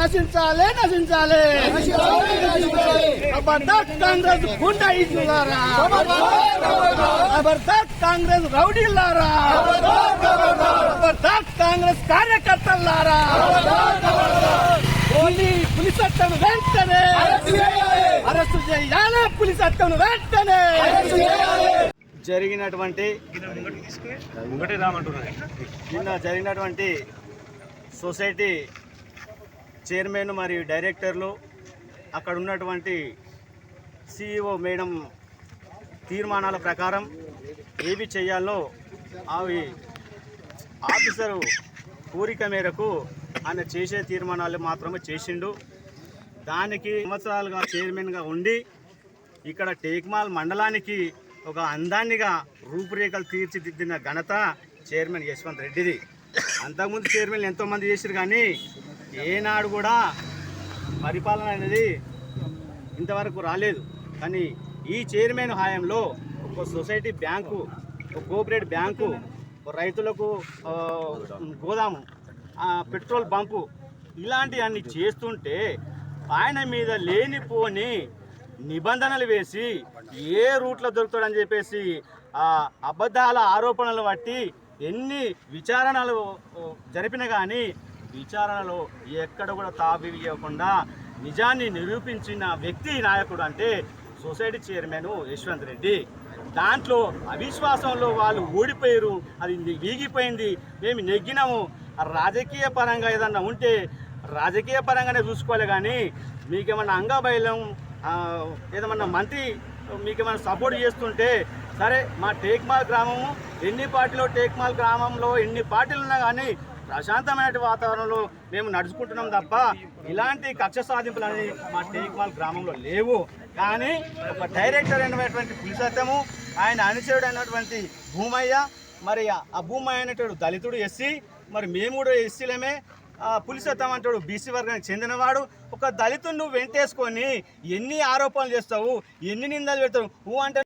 నశించాలి నశించాలి. ఖబర్దార్ కాంగ్రెస్ గుండాయిజులారా ఖబర్దార్ కాంగ్రెస్ రౌడీలారా. కాంగ్రెస్ కార్యకర్తలారా ఓన్లీ పులిస్ చట్టం వెంటనే. అరెస్టు చేయాలి పులిస్ చట్టం వెంటనే. జరిగినటువంటి నిన్న జరిగినటువంటి సొసైటీ చైర్మన్ మరియు డైరెక్టర్లు అక్కడ ఉన్నటువంటి సిఇఓ మేడం తీర్మానాల ప్రకారం ఏవి చేయాలో అవి ఆఫీసరు కోరిక మేరకు ఆయన చేసే తీర్మానాలు మాత్రమే చేసిండు. దానికి సంవత్సరాలుగా చైర్మన్గా ఉండి ఇక్కడ టేక్మాల్ మండలానికి ఒక అందాన్నిగా రూపురేఖలు తీర్చిదిద్దిన ఘనత చైర్మన్ యశ్వంత్ రెడ్డిది. అంతకుముందు చైర్మన్ ఎంతోమంది చేశారు కానీ ఏనాడు కూడా పరిపాలన అనేది ఇంతవరకు రాలేదు. కానీ ఈ చైర్మన్ హాయంలో ఒక సొసైటీ బ్యాంకు ఒక కోఆపరేటివ్ బ్యాంకు రైతులకు గోదాము పెట్రోల్ బంకు ఇలాంటివన్నీ చేస్తుంటే ఆయన మీద లేనిపోని నిబంధనలు వేసి ఏ రూట్లో దొరుకుతాడని చెప్పేసి అబద్ధాల ఆరోపణలు బట్టి ఎన్ని విచారణలు జరిపిన జరిపినా కానీ విచారణలో ఎక్కడ కూడా తావివ్వకుండా నిజాన్ని నిరూపించిన వ్యక్తి నాయకుడు అంటే సొసైటీ చైర్మన్ యశ్వంత్ రెడ్డి. దాంట్లో అవిశ్వాసంలో వాళ్ళు ఓడిపోయారు అది వీగిపోయింది మేము నెగ్గినాము. రాజకీయ పరంగా ఏదన్నా ఉంటే రాజకీయ పరంగానే చూసుకోవాలి కానీ మీకేమన్నా అంగబైలం ఏదమన్నా మంత్రి మీకేమైనా సపోర్ట్ చేస్తుంటే సరే మా టేక్మాల్ గ్రామము ఎన్ని పార్టీలో టేక్మాల్ గ్రామంలో ఎన్ని పార్టీలు ఉన్నా కానీ ప్రశాంతమైన వాతావరణంలో మేము నడుచుకుంటున్నాం తప్ప ఇలాంటి కక్ష సాధింపులు అనేది మా టేక్మాల్ గ్రామంలో లేవు. కానీ ఒక డైరెక్టర్ అయినటువంటి పులిసత్యము ఆయన అనుచరుడు అయినటువంటి భూమయ్య మరి ఆ భూమయ్య అనేటువంటి దళితుడు ఎస్సీ మరి మేము కూడా ఎస్సీలమే. పులిసత్తం అంటాడు బీసీ వర్గానికి చెందినవాడు. ఒక దళితుడు నువ్వు వెంటేసుకొని ఎన్ని ఆరోపణలు చేస్తావు ఎన్ని నిందలు పెడతావు నువ్వు అంటే